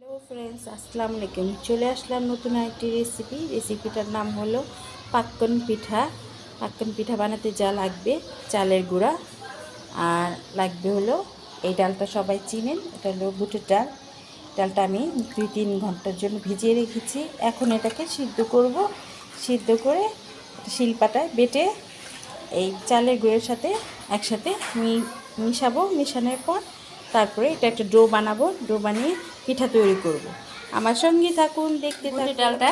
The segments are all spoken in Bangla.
হ্যালো ফ্রেন্ডস আসসালামু আলাইকুম। চলে আসলাম নতুন একটি রেসিপি রেসিপিটার নাম হলো পাক্কন পিঠা। পাক্কন পিঠা বানাতে যা লাগবে, চালের গুঁড়া। আর লাগবে হলো এই ডালটা সবাই চিনেন, এটা হলো বুটের ডাল। ডালটা আমি দুই তিন ঘণ্টার জন্য ভিজিয়ে রেখেছি। এখন এটাকে সিদ্ধ করব। সিদ্ধ করে শিলপাটায় বেটে এই চালের গুঁড়োর সাথে একসাথে মিশাবো। মিশানোর পর তারপরে এটা একটা ডো বানাবো ডো বানিয়ে পিঠা তৈরি করব। আমার সঙ্গে থাকুন দেখতে থাকুন। ডালটা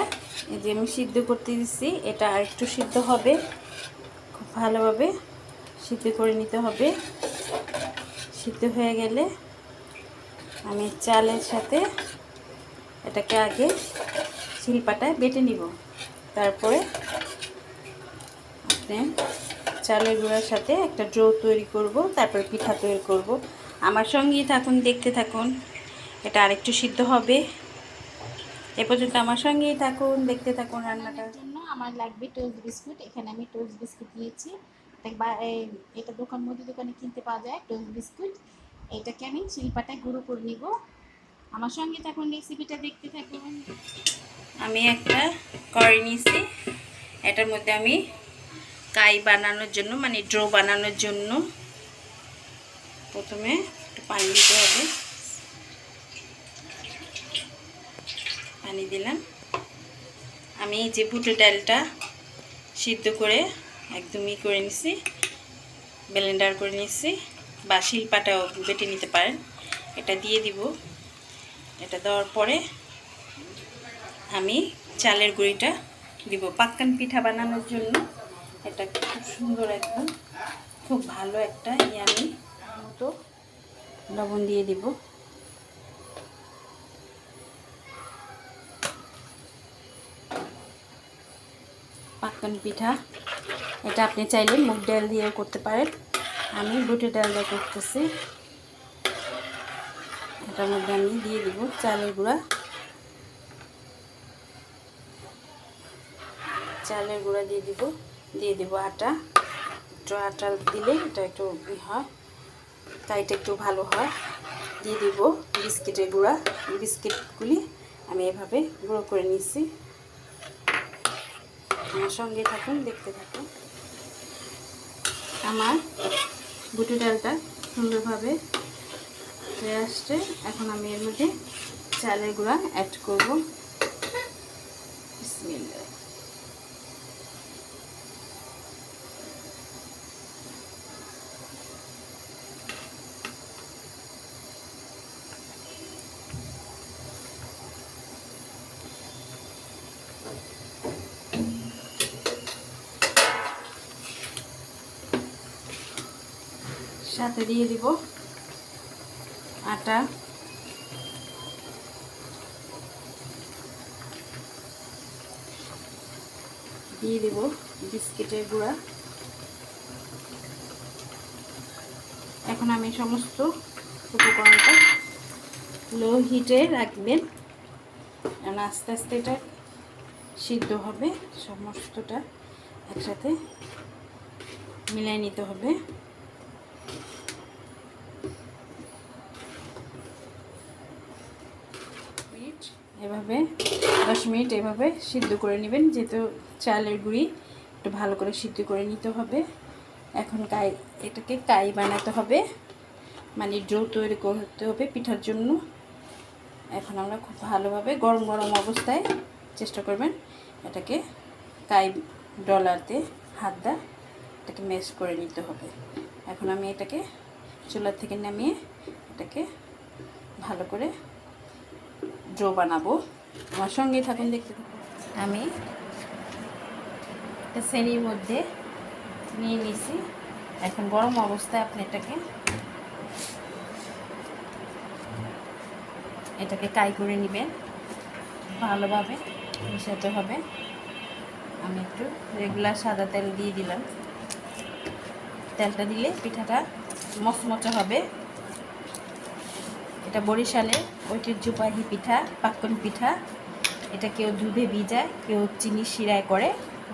এই যে আমি সিদ্ধ করতে দিচ্ছি এটা আর একটু সিদ্ধ হবে। খুব ভালোভাবে সিদ্ধ করে নিতে হবে। সিদ্ধ হয়ে গেলে আমি চালের সাথে এটাকে আগে শিলপাটায় বেটে নিব। তারপরে আপনি চালের গুঁড়ার সাথে একটা ড্রো তৈরি করব তারপর পিঠা তৈরি করব। আমার সঙ্গেই থাকুন দেখতে থাকুন। এটা আরেকটু সিদ্ধ হবে। এ পর্যন্ত আমার সঙ্গেই থাকুন দেখতে থাকুন রান্নাটার জন্য আমার লাগবে টোস্ট বিস্কুট এখানে আমি টোস্ট বিস্কুট নিয়েছি এটা দোকান মুদি দোকানে কিনতে পাওয়া যায় টোস্ট বিস্কুট এটাকে আমি শিলপাটায় গুঁড়ো করে নিব। আমার সঙ্গে থাকুন রেসিপিটা দেখতে থাকুন। আমি একটা করে নিয়েছি। এটার মধ্যে আমি কাই বানানোর জন্য মানে ড্রো বানানোর জন্য প্রথমে একটু পানি দিতে হবে। পানি দিলাম। আমি যে বুটের ডালটা সিদ্ধ করে একদমই করে নিছি, ব্লেন্ডার করে নিছি, বা শিলপাটাও বেটে নিতে পারেন। এটা দিয়ে দিব। এটা দেওয়ার পরে আমি চালের গুঁড়িটা দিব। পাক্কান পিঠা বানানোর জন্য। এটা খুব সুন্দর একদম, খুব ভালো একটা ইয়ামি মতো লবণ দিয়ে দিব। পাক্কান পিঠা, এটা আপনি চাইলে মুগ ডাল দিয়েও করতে পারেন। আমি বুটের ডাল দিয়ে করতেছি। এটার মধ্যে আমি দিয়ে দিব চালের গুঁড়া। চালের গুঁড়া দিয়ে দিব দিয়ে দিব আটা। একটু আটা দিলে এটা একটু ই হয় কাইটা একটু ভালো হয়। দিয়ে দিব বিস্কিটের গুঁড়া। বিস্কিটগুলি আমি এভাবে গুঁড়ো করে নিচ্ছি। আমার সঙ্গে থাকুন, দেখতে থাকুন। আমার বুটি ডালটা সুন্দরভাবে হয়ে আসছে। এখন আমি এর মধ্যে চালের গুঁড়া অ্যাড করব। বিসমিল্লাহ। সাথে দিয়ে দিব আটা। দিয়ে দিব বিস্কিটের গুঁড়া। এখন আমি সমস্ত উপকরণটা লো হিটে রাখবেন। কারণ আস্তে আস্তে এটা সিদ্ধ হবে, সমস্তটা একসাথে মিলাই নিতে হবে মিনিট এভাবে দশ মিনিট এভাবে সিদ্ধ করে নেবেন, যেহেতু চালের গুঁড়ি একটু ভালো করে সিদ্ধ করে নিতে হবে। এখন কাই, এটাকে কাই বানাতে হবে মানে ডো তৈরি করতে হবে পিঠার জন্য। এখন আমরা খুব ভালোভাবে গরম গরম অবস্থায় চেষ্টা করবেন এটাকে কাই ডলারতে হাত দা এটাকে ম্যাশ করে নিতে হবে। এখন আমি এটাকে চুলার থেকে নামিয়ে এটাকে ভালো করে ড্রো বানাবো। আমার সঙ্গেই থাকুন, দেখতে আমি একটা শ্রেণির মধ্যে নিয়ে নিছি। এখন গরম অবস্থায় আপনি এটাকে এটাকে কাই করে নেবেন। ভালোভাবে মিশাতে হবে। আমি একটু রেগুলার সাদা তেল দিয়ে দিলাম। তেলটা দিলে পিঠাটা মচমচে হবে। এটা বরিশালের ঐতিহ্যবাহী পিঠা, পাক্কন পিঠা। এটা কেউ দুধে ভিজায়, কেউ চিনি শিরায় করে।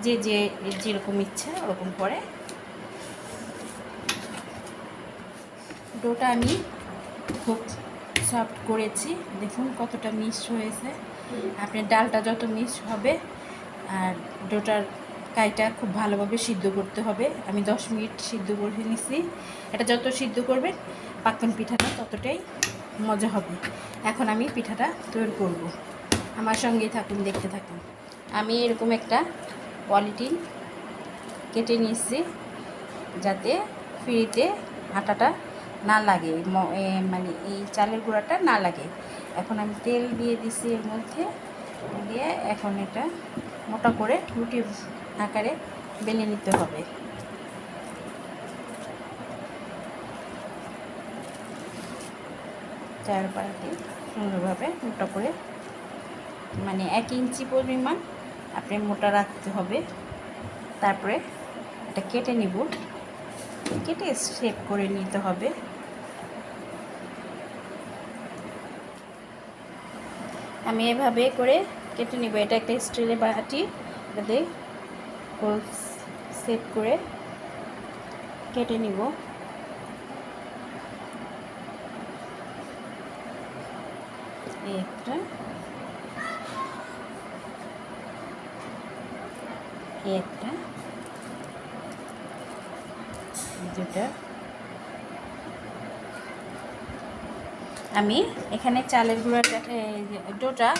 যে যে যেরকম ইচ্ছা ওরকম করে। ডোটা আমি খুব সফট করেছি। দেখুন কতটা মিস হয়েছে। আপনার ডালটা যত মিস হবে, আর ডোটার কাইটা খুব ভালোভাবে সিদ্ধ করতে হবে। আমি দশ মিনিট সিদ্ধ করে নিছি। এটা যত সিদ্ধ করবেন, পাক্কন পিঠাটা ততটাই মজা হবে। এখন আমি পিঠাটা তৈরি করব। আমার সঙ্গেই থাকুন, দেখতে থাকুন। আমি এরকম একটা পলিটিন কেটে নিচ্ছি যাতে ফ্রিতে আটাটা না লাগে মানে এই চালের গুঁড়াটা না লাগে। এখন আমি তেল দিয়ে দিছি এর মধ্যে। দিয়ে এখন এটা মোটা করে রুটি আকারে বেলে নিতে হবে। চার পাড়াতে সুন্দরভাবে মোটা করে মানে এক ইঞ্চি পরিমাণ আপনি মোটা রাখতে হবে। তারপরে এটা কেটে নিব। কেটে শেপ করে নিতে হবে। আমি এভাবে করে কেটে নিব। এটা একটা স্টিলের বাটি। এটাতে গোল সেট করে কেটে নিব। এই একটা একটা আমি এখানে চালের গুঁড়াটা ডোটা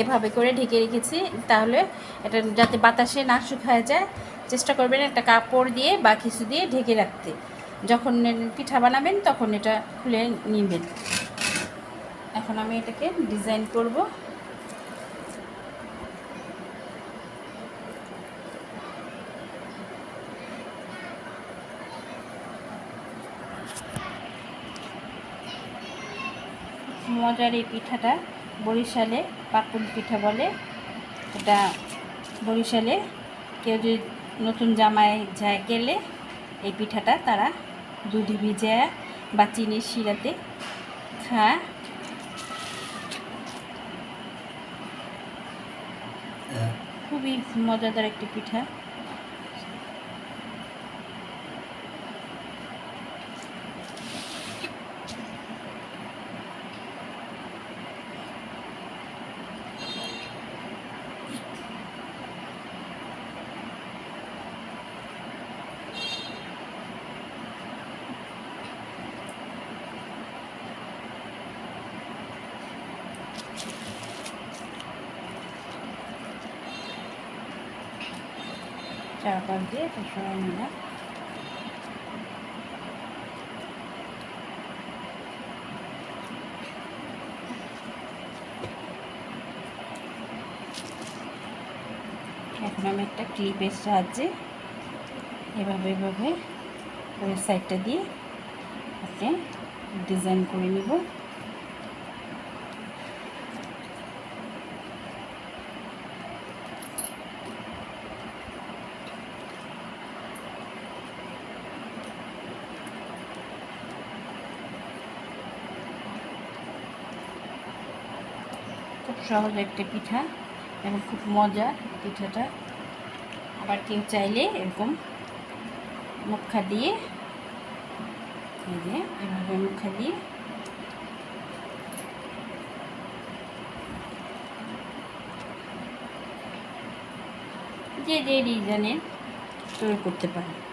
এভাবে করে ঢেকে রেখেছি। তাহলে এটা যাতে বাতাসে না শুকায় যায়, চেষ্টা করবেন একটা কাপড় দিয়ে বা কিছু দিয়ে ঢেকে রাখতে। যখন পিঠা বানাবেন তখন এটা খুলে নেবেন। এখন আমি এটাকে ডিজাইন করব। মজার এই পিঠাটা বরিশালে পাকুন পিঠা বলে। এটা বরিশালে কেউ যদি নতুন জামায় যায় গেলে এই পিঠাটা তারা দুধে ভিজে বা চিনির শিরাতে খায়। খুবই মজাদার একটি পিঠা। চারপাশ দিয়ে এটা সরাই নিলাম এখন আমি একটা ক্লিপের সাহায্যে এভাবে এভাবে ওই সাইডটা দিয়ে আপনি ডিজাইন করে নিব। সহজ একটা পিঠা। এবং খুব মজা পিঠাটা। আবার কেউ চাইলে এরকম মুখা দিয়ে এভাবে মুখা দিয়ে। যে যে ডিজাইনের তৈরি করতে পারে।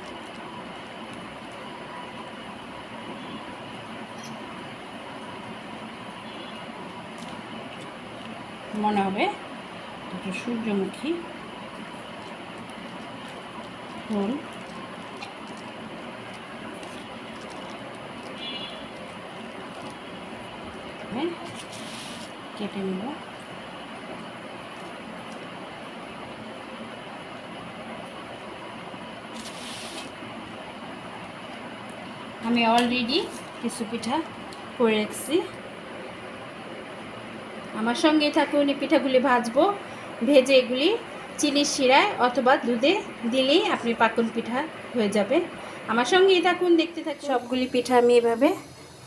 মনে হবে। দুটো সূর্যমুখী। ফুল হ্যাঁ, কেটে নেব। আমি অলরেডি কিছু পিঠা করে রাখছি। আমার সঙ্গে থাকুন এই পিঠাগুলি ভাজবো, ভেজে এগুলি চিনির শিরায় অথবা দুধে দিলেই আপনি পাকন পিঠা হয়ে যাবে। আমার সঙ্গেই থাকুন, দেখতে থাকুন। সবগুলি পিঠা আমি এভাবে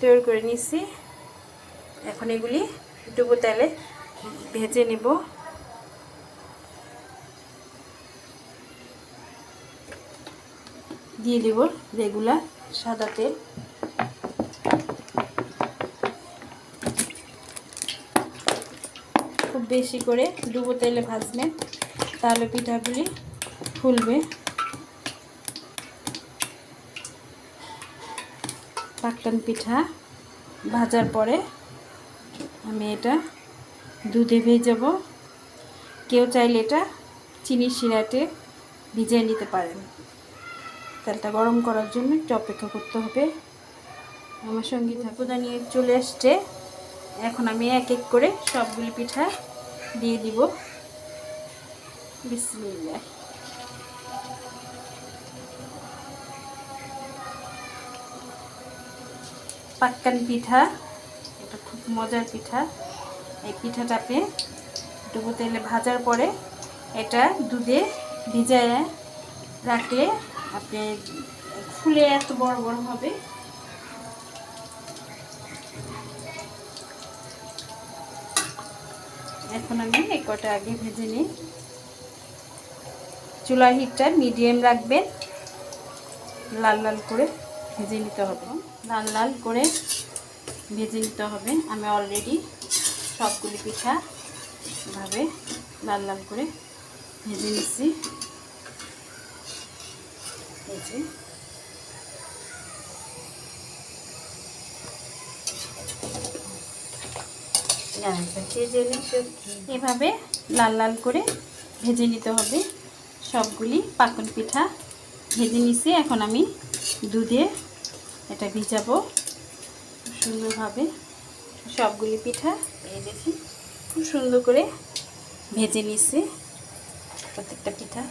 তৈরি করে নিচ্ছি এখন এগুলি ডুবো তেলে ভেজে নেব। দিয়ে দেব রেগুলার সাদা তেল। বেশি করে ডুবো তেলে ভাজবেন তাহলে পিঠাগুলি ফুলবে। পাকটান পিঠা ভাজার পরে আমি এটা দুধে ভেজাবো। কেউ চাইলে এটা চিনির শিরাতে ভিজিয়ে নিতে পারেন। তেলটা গরম করার জন্য একটু অপেক্ষা করতে হবে। আমার সঙ্গে ঠাকুরদা নিয়ে চলে আসছে। এখন আমি এক এক করে সবগুলি পিঠা দিয়ে দিব। বিসমিল্লাহ। পাক্কান পিঠা, এটা খুব মজার পিঠা। এই পিঠাটাকে ডুবো তেলে ভাজার পরে এটা দুধে ভিজায় রাখলে আপনি ফুলে এত বড় বড় হবে। এখন আমি এই কটা আগে ভেজে নিই। চুলার হিটটা মিডিয়াম রাখবেন। লাল লাল করে ভেজে নিতে হবে। লাল লাল করে ভেজে নিতে হবে। আমি অলরেডি সবগুলি পিঠা ভাবে লাল লাল করে ভেজে নিচ্ছি। এভাবে লাল লাল করে ভেজে নিতে হবে। সবগুলি পাকন পিঠা ভেজে নিছি। এখন আমি দুধে এটা ভিজাবো। সুন্দরভাবে সবগুলি পিঠা দেখি খুব সুন্দর করে ভেজে নিছি প্রত্যেকটা পিঠা।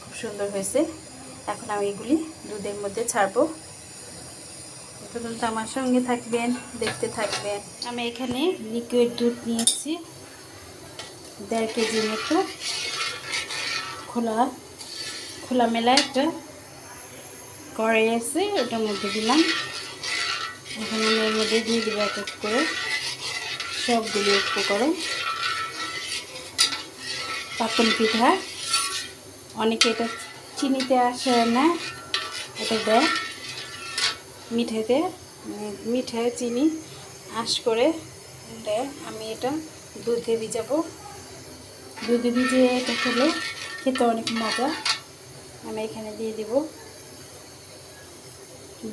খুব সুন্দর হয়েছে। এখন আমি এগুলি দুধের মধ্যে ছাড়বো। পর্যন্ত আমার সঙ্গে থাকবেন, দেখতে থাকবেন। আমি এখানে লিকুইড দুধ নিয়েছি। দেড় কেজি মতো খোলা খোলা মেলা একটা কড়াই আছে, ওটার মধ্যে দিলাম। এখন আমি এর মধ্যে দিয়ে দেবো এক এক করে সবগুলি করে পাতন পিঠা, অনেকে এটা চিনিতে আসে না, এটা দেয়। মিঠাইতে মিঠাই চিনি, আশ করে আমি এটা দুধে ভিজাবো। দুধে ভিজিয়ে এটা খেলে খেতে অনেক মজা। আমি এখানে দিয়ে দেব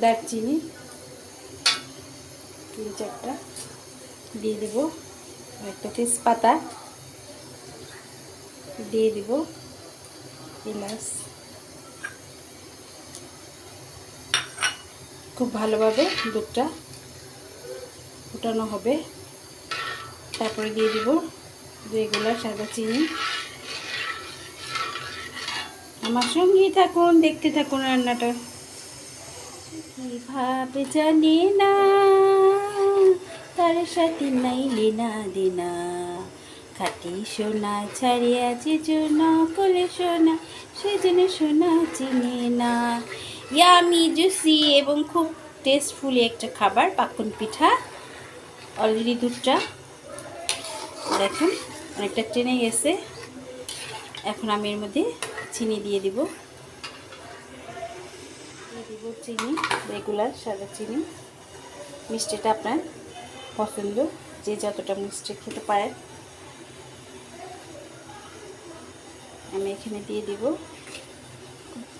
দারচিনি তিন চারটা। দিয়ে দেব একটা তেজপাতা। দিয়ে দেব এলাচ। খুব ভালোভাবে দুধটা ফুটানো হবে। তারপরে দিয়ে দিব রেগুলার সাদা চিনি। আমার সঙ্গেই থাকুন, দেখতে থাকুন রান্নাটা। কীভাবে জানি না, তার সাথে নাই না দিনা। খাটি সোনা ছাড়িয়াছে জোনা কলে সোনা সেজন্য সোনা চিনি না। ইয়ামি জুসি এবং খুব টেস্টফুলি একটা খাবার পাকন পিঠা। অলরেডি দুধটা। দেখুন, অনেকটা টেনে গেছে। এখন আমি এর মধ্যে চিনি দিয়ে দিব। দিয়ে দিব চিনি রেগুলার সাদা চিনি। মিষ্টিটা আপনার পছন্দ, যে যতটা মিষ্টি খেতে পারেন। আমি এখানে দিয়ে দিব।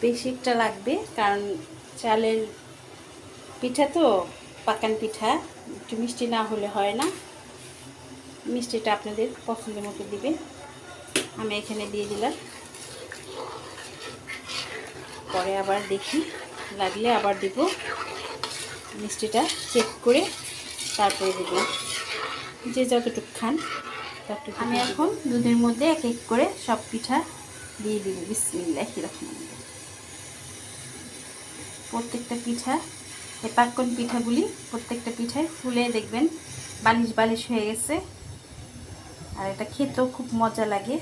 বেশি একটা লাগবে কারণ চালের পিঠা তো পাকান পিঠা একটু মিষ্টি না হলে হয় না। মিষ্টিটা আপনাদের পছন্দের মতো দিবে। আমি এখানে দিয়ে দিলাম। পরে আবার দেখি লাগলে আবার দিব। মিষ্টিটা চেক করে তারপরে দেব। যে যতটুকু খান ততটুকু আমি এখন দুধের মধ্যে এক এক করে সব পিঠা দিয়ে দিব। বিসমিল্লাহ রহমান প্রত্যেকটা পিঠা, এই পাক্কন পিঠাগুলি প্রত্যেকটা পিঠায় ফুলে দেখবেন বালিশ বালিশ হয়ে গেছে। আর এটা খেতেও খুব মজা লাগে।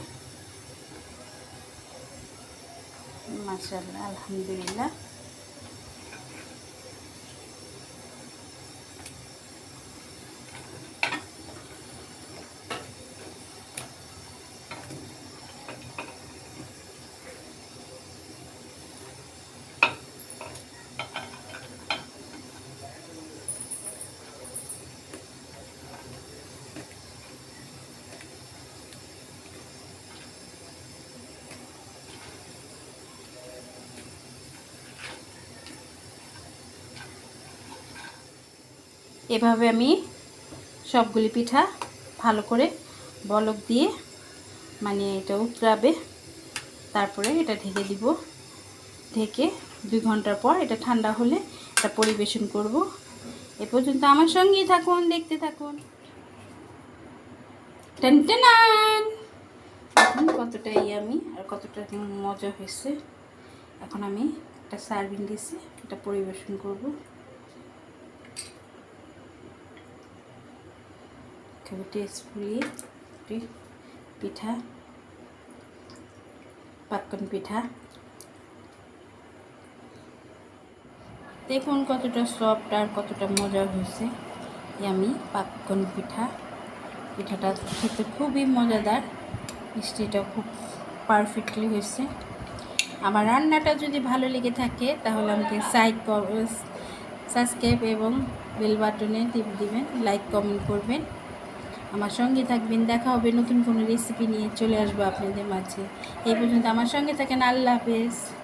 মাসাল্লাহ আলহামদুলিল্লাহ। এভাবে আমি সবগুলি পিঠা ভালো করে বলক দিয়ে মানে এটা উতরাবে। তারপরে এটা ঢেকে দিব। ঢেকে দুই ঘণ্টার পর এটা ঠান্ডা হলে এটা পরিবেশন করব। এ পর্যন্ত আমার সঙ্গেই থাকুন, দেখতে থাকুন। টেনটেনান এখন কতটা আমি আর কতটা মজা হয়েছে। এখন আমি একটা সার্ভিং দিছি, এটা পরিবেশন করব। খুবই টেস্টফুলি একটি পিঠা পাক্কন পিঠা। দেখুন কতটা সফট আর কতটা মজা হয়েছে। আমি পাক্কন পিঠা। পিঠাটা খেতে খুবই মজাদার। মিষ্টিটা খুব পারফেক্টলি হয়েছে। আমার রান্নাটা যদি ভালো লেগে থাকে, তাহলে আমাকে সাইড সাবস্ক্রাইব এবং বেল বাটনে দিবেন, লাইক কমেন্ট করবেন। আমার সঙ্গে থাকবেন, দেখা হবে, নতুন কোনো রেসিপি নিয়ে চলে আসব আপনাদের মাঝে। এই পর্যন্ত আমার সঙ্গে থাকেন, আল্লাহ হাফেজ।